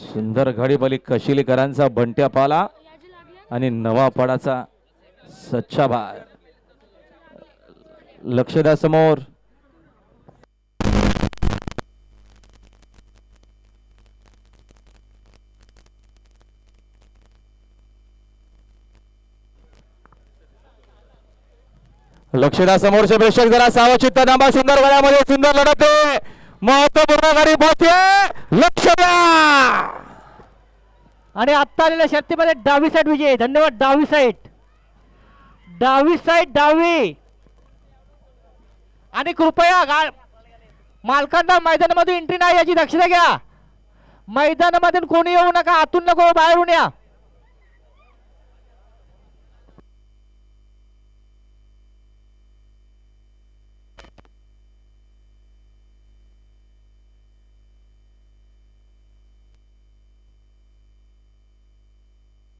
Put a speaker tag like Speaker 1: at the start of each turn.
Speaker 1: सुंदर घडीबली कशिलीकरांचा बंट्या पाला आणि नवापडाचा सच्चा भार. लक्ष द्या समोर. लक्ष द्या समोरचे प्रेक्षक जरा सावचित्त नामा सुंदर वयामध्ये सुंदर लढत आहे. महत्त्वपूर्ण गाडी पोहोचते लक्ष द्या.
Speaker 2: आणि आत्ता आलेल्या शर्तीमध्ये डावी साईड विजय. धन्यवाद डावी साईड डावी साईड डावी. आणि कृपया गा मालकांना मैदानामध्ये एंट्री नाही याची दक्षता घ्या. मैदानामधून कोणी येऊ नका आतून नको बाहेरून या.